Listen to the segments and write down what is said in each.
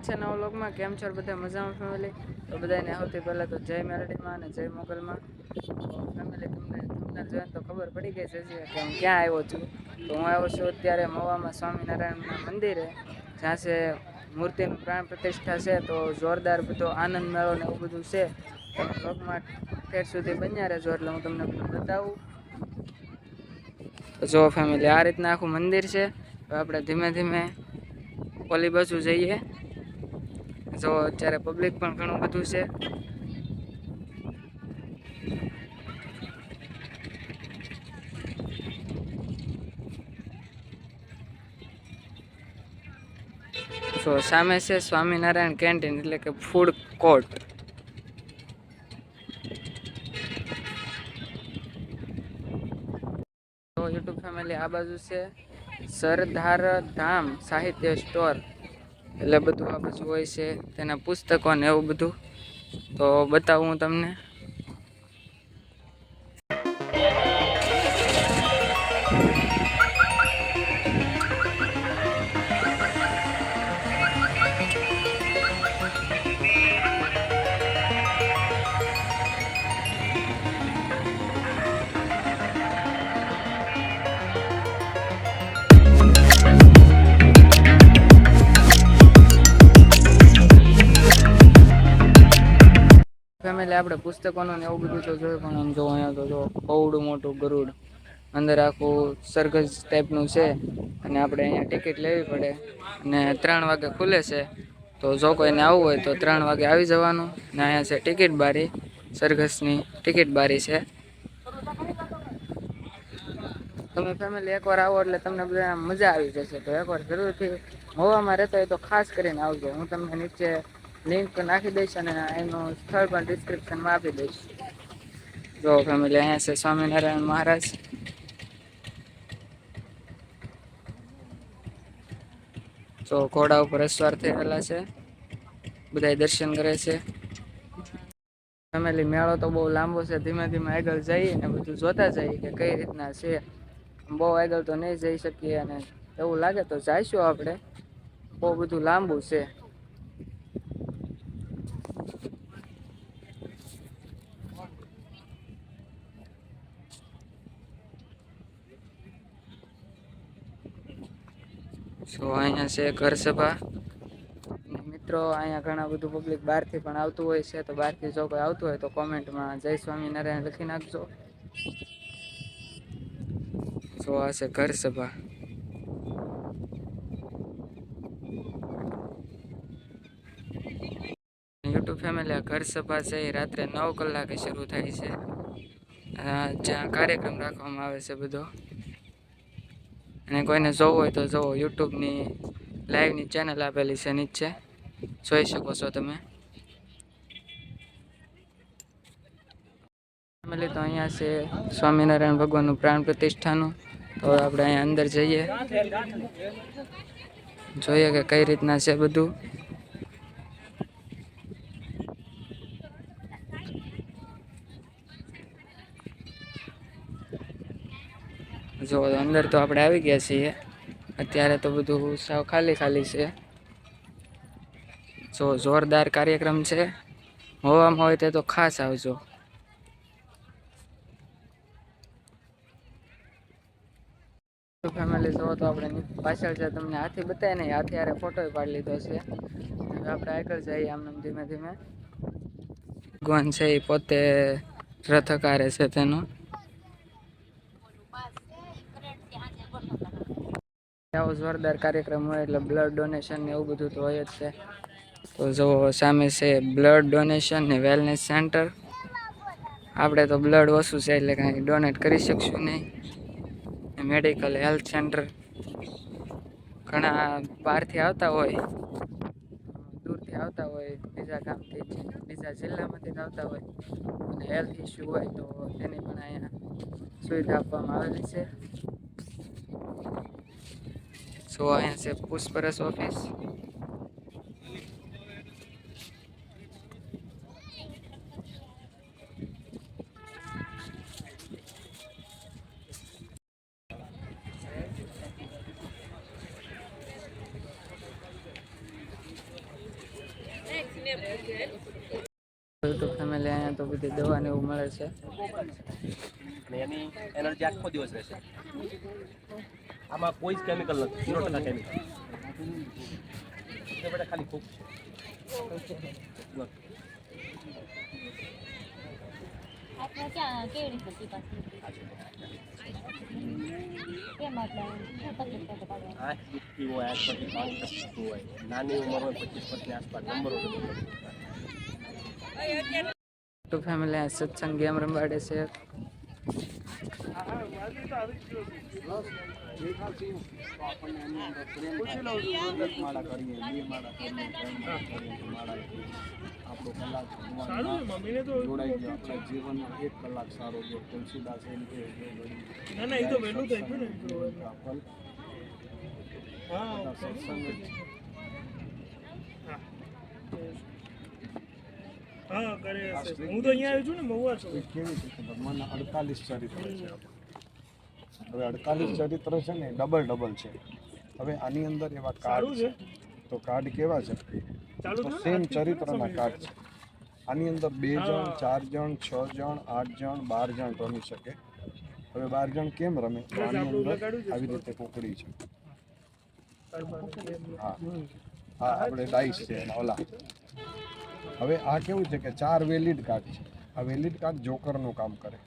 સ્વાગત છે નવા વ્લોગમાં. કેમ છો બધા? મજામાં ફેમિલી તો બધાને સૌથી પહેલાં તો જય મેરડીમાં અને જય મોગલમાં. ફેમિલી તમને તમને જોઈએ તો ખબર પડી ગઈ છે કે હું ક્યાં આવ્યો છું. તો હું આવ્યો છું અત્યારે મવામાં સ્વામિનારાયણના મંદિરે, જ્યાં છે મૂર્તિનું પ્રાણ પ્રતિષ્ઠા છે. તો જોરદાર બધો આનંદ મેળો ને એવું બધું છે. તમે વ્લોગમાં ઠેર સુધી બન્યા રહેજો એટલે હું તમને બધું બતાવું. તો જો ફેમિલી આ રીતના આખું મંદિર છે. આપણે ધીમે ધીમે ઓલી બાજુ જઈએ. જો અત્યારે પબ્લિક પણ ઘણું બધું છે. તો સામે છે સ્વામિનારાયણ કેન્ટીન એટલે કે ફૂડ કોર્ટ તો યુટ્યુબ ફેમિલી આ બાજુ છે. સરદાર ધામ સાહિત્ય સ્ટોર એટલે બધું આ બાજુ હોય છે, તેના પુસ્તકો ને એવું બધું. તો બતાવું હું તમને. આપણે પુસ્તકોનું ને એવું બધું તો જોયું પણ આમ જો અહીંયા તો જો બહુડું મોટું ગરુડ અંદર આખું સરઘસ ટાઈપનું છે અને આપણે અહીંયા ટિકિટ લેવી પડે. અને ત્રણ વાગે ખુલે છે, તો જો કોઈને આવવું હોય તો ત્રણ વાગે આવી જવાનું. ને અહીંયા છે ટિકિટ બારી, સરઘસની ટિકિટ બારી છે. તમે ફેમિલી એકવાર આવો એટલે તમને બધા મજા આવી જશે. તો એકવાર જરૂરથી હોવામાં રહેતા હોય તો ખાસ કરીને આવજો. હું તમને નીચે લિંક નાખી દઈશ અને એનું સ્થળ પણ ડિસ્ક્રિપ્શનમાં આપી દઈશ. જો ફેમિલી અહીંયા છે સ્વામિનારાયણ મહારાજ. તો ઘોડા ઉપર અસવાર થયેલા છે. બધા દર્શન કરે છે. ફેમિલી મેળો તો બહુ લાંબો છે, ધીમે ધીમે આગળ જઈએ ને બધું જોતા જઈએ કે કઈ રીતના છે. બહુ આગળ તો નહીં જઈ શકીએ અને એવું લાગે તો જઈશું આપણે. બહુ બધું લાંબુ છે. સો અહીંયા છે ઘર સભા. મિત્રો, અહીંયા ઘણા બધું પબ્લિક બહારથી પણ આવતું હોય છે, તો બહારથી જો કોઈ આવતું હોય તો કોમેન્ટમાં જય સ્વામિનારાયણ લખી નાખજો. સો આ છે ઘર સભા. યુટ્યુબ ફેમિલી આ ઘર સભા છે, એ રાત્રે નવ કલાકે શરૂ થાય છે. જ્યાં કાર્યક્રમ રાખવામાં આવે છે બધો. અને કોઈને જોવું હોય તો જોવો. યુટ્યુબની લાઈવની ચેનલ આપેલી છે, નીચે. જોઈ શકો છો તમે. ફેમિલી તો અહીંયા છે. સ્વામિનારાયણ ભગવાનનું પ્રાણ પ્રતિષ્ઠાનું. તો આપણે અહીંયા અંદર જઈએ. જોઈએ કે કઈ રીતના છે બધું. જો અંદર તો આપણે આવી ગયા છીએ. અત્યારે તો બધું સાવ ખાલી ખાલી છે. જો જોરદાર કાર્યક્રમ છે. હોવામાં હોય તે તો ખાસ આવજો. ફેમિલી જો તો આપણે પાછળ છે તમને હાથી બતાવે નહીં હાથી ફોટો પાડી લીધો છે. આપણે આગળ જઈએ આમ ધીમે ધીમે. ભગવાન છે એ પોતે રથ હકારે છે તેનો. આવો જોરદાર કાર્યક્રમ હોય એટલે બ્લડ ડોનેશન ને એવું બધું તો હોય જ છે. તો જો સામે છે બ્લડ ડોનેશન ને વેલનેસ સેન્ટર આપણે તો બ્લડ ઓછું છે એટલે કાંઈ ડોનેટ કરી શકશું નહીં. મેડિકલ હેલ્થ સેન્ટર ઘણા બહારથી આવતા હોય. દૂરથી આવતા હોય, બીજા ગામથી, બીજા જિલ્લામાંથી આવતા હોય. અને હેલ્થ ઇસ્યુ હોય તો તેની પણ અહીંયા સુવિધા આપવામાં આવેલી છે. સો અહીંયા છે પુષ્પરસ ઓફિસ યુટ્યુબ ફેમિલી અહીંયા તો બધી દવા ને એવું મળે છે અને એની એનર્જી આખો દિવસ રહેશે આમાં કોઈ જ કેમિકલ નથી. ઝીરો ટકા કેમિકલ બેટા ખાલી ખૂબ છે. નાની ઉંમર હોય, પચીસ વર્ષની આસપાસ નંબર યુટ્યુબ ફેમિલી સત્સંગ ગેમ રમવાડે છે આપણો કલાક જોડાઈ ગયો આપણા જીવનનો એક કલાક સારો ગયો તુલસીદાસ એમ કે ના ના એ તો વહેલું થઈ ગયું ને એ તો. આપણ હા બધા સત્સંગ હા કરે હશે હું તો અહીંયા આવ્યો છું ને મહુવા છું કેવી છે? ભગવાનના અડતાલીસ ચરિત્ર છે. હવે અડતાલીસ ચરિત્ર છે ને ડબલ ડબલ છે. હવે આની અંદર એવા કાર્ડ છે. તો કાર્ડ કેવા છે? તો સેમ ચરિત્રના કાર્ડ છે. આની અંદર બે જણ ચાર જણ છ જણ આઠ જણ બાર જણ રમી શકે. હવે બાર જણ કેમ રમે? આની અંદર આવી રીતે કોકડી છે. હા. હા. આપણે ડાઈસ છે ઓલા. હવે આ કેવું છે કે ચાર વેલિડ કાર્ડ છે. આ વેલિડ કાર્ડ જોકરનું કામ કરે.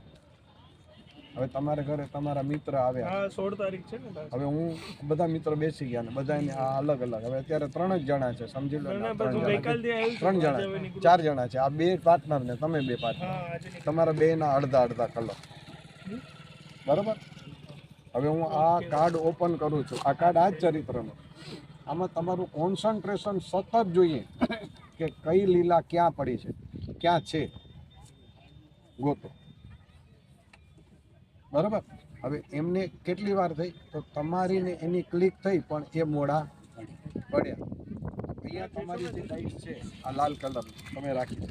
હવે તમારા ઘરે તમારા મિત્ર આવ્યા. સોળ તારીખ છે ને હવે હું બધા મિત્રો બેસી ગયા ને બધાને આ અલગ અલગ. હવે અત્યારે ત્રણ જ જણા છે સમજી લો ત્રણ જણા. ચાર જણા છે. આ બે પાર્ટનર ને તમે બે પાર્ટનર. તમારા બે ના અડધા અડધા કલર બરોબર? હવે હું આ કાર્ડ ઓપન કરું છું. આ કાર્ડ આ જ ચરિત્રનો. આમાં તમારું કોન્સન્ટ્રેશન સતત જોઈએ. કે કઈ લીલા ક્યાં પડી છે? ક્યાં છે? ગોતો. બરોબર? હવે એમને કેટલી વાર થઈ? તો તમારી ને એની ક્લિક થઈ, પણ એ મોડા પડ્યા. અહીંયા તમારી જે લાઈટ છે, આ લાલ કલર, તમે રાખી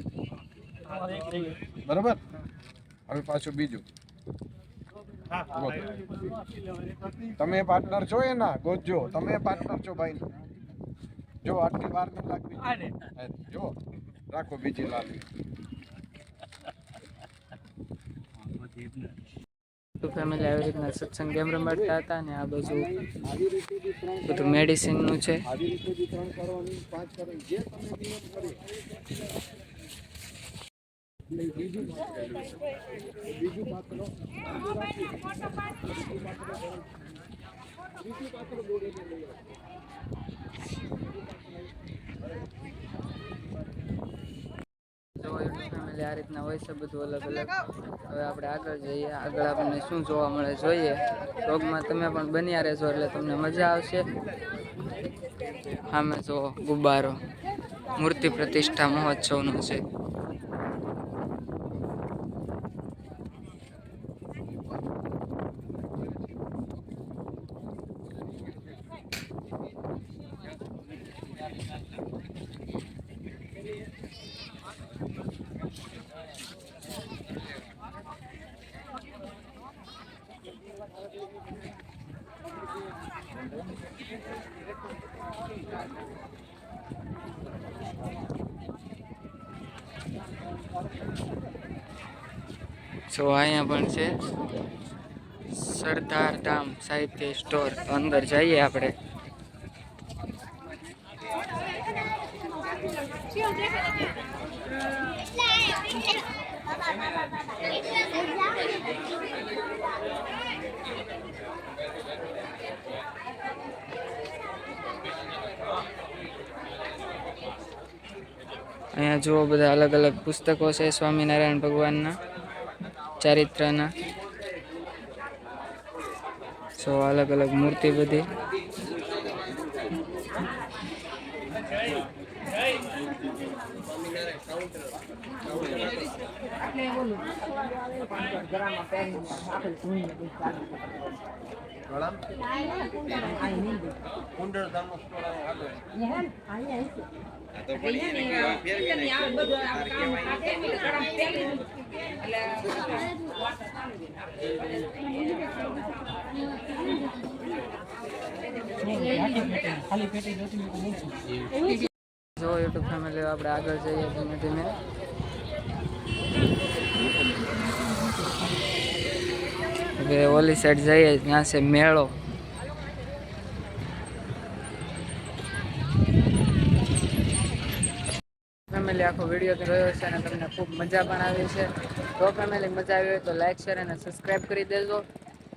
બરોબર? હવે પાછું બીજું. તમે પાર્ટનર છો એના? ગોતજો. તમે પાર્ટનર છો ભાઈ જો આટલી વાર ન લાગવી. જો રાખો બીજી લાવી તો ફેમિલી આવી રીતના સત્સંગ ગેમ રમાડતા હતા ને આ બાજુ બધું મેડિસિનનું છે. આવી રીતે બી ત્રણ કરવાની પાંચ કરવાની જે તમે નિયમ કરી એટલે બીજું બીજું પાત્ર જો આ રીતના હોય છે બધું અલગ અલગ. હવે આપણે આગળ જઈએ. આગળ આપણને શું જોવા મળે જોઈએ. વ્લોગમાં તમે પણ બન્યા રહેશો એટલે તમને મજા આવશે. આમે જો ગુબ્બારો. મૂર્તિ પ્રતિષ્ઠા મહોત્સવનો છે. જો અહીંયા પણ છે. સરદાર ધામ સાહિત્ય સ્ટોર. અંદર જઈએ આપણે. અહીંયા જુઓ બધા અલગ અલગ પુસ્તકો છે સ્વામિનારાયણ ભગવાનના, ચારિત્રના. સો અલગ અલગ મૂર્તિ બધી. કુંડળ ધામનો સ્ટોર આગળ જો યુટ્યુબ ફેમિલી આપણે આગળ જઈએ ધીમે ધીમે. હવે ઓલી સાઈડ જઈએ, ત્યાં છે મેળો. ફેમિલી આખો વીડિયો જોયો છે અને તમને ખૂબ મજા પણ આવી છે. તો ફેમિલી મજા આવી હોય તો લાઈક શેર અને સબસ્ક્રાઈબ કરી દેજો.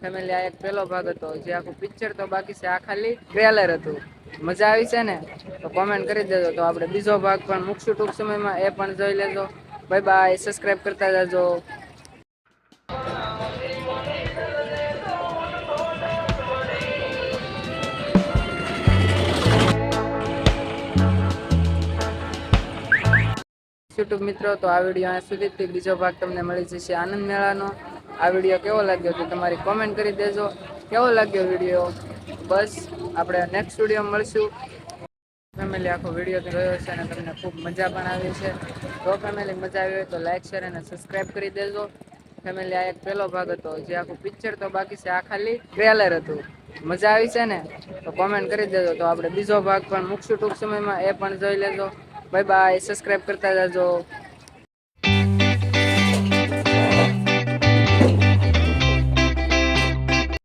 ફેમિલી આ એક પહેલો ભાગ હતો. જે આખું પિક્ચર તો બાકી છે, આ ખાલી ટ્રેલર હતું. મજા આવી છે ને? તો કોમેન્ટ કરી દેજો. તો આપણે બીજો ભાગ પણ મૂકશું ટૂંક સમયમાં. એ પણ જોઈ લેજો. બાય બાય સબસ્ક્રાઇબ કરતા જાજો. યુટ્યુબ મિત્રો, તો આ વીડિયો અહીંયા સુધીથી બીજો ભાગ તમને મળી જશે આનંદ મેળાનો. આ વીડિયો કેવો લાગ્યો તો તમારી કોમેન્ટ કરી દેજો. કેવો લાગ્યો વીડિયો? બસ, આપણે નેક્સ્ટ વીડિયો મળશું. ફેમિલી આખો વીડિયો જોયો છે અને તમને ખૂબ મજા પણ આવી છે. જો ફેમિલી મજા આવી હોય તો લાઇક શેર અને સબસ્ક્રાઇબ કરી દેજો. ફેમિલી આ એક પહેલો ભાગ હતો. જે આખું પિક્ચર તો બાકી છે, આ ખાલી ટ્રેલર હતું. મજા આવી છે ને? તો કોમેન્ટ કરી દેજો. તો આપણે બીજો ભાગ પણ મૂકશું ટૂંક સમયમાં, એ પણ જોઈ લેજો. બાય બાય સબસ્ક્રાઈબ કરતા જાજો.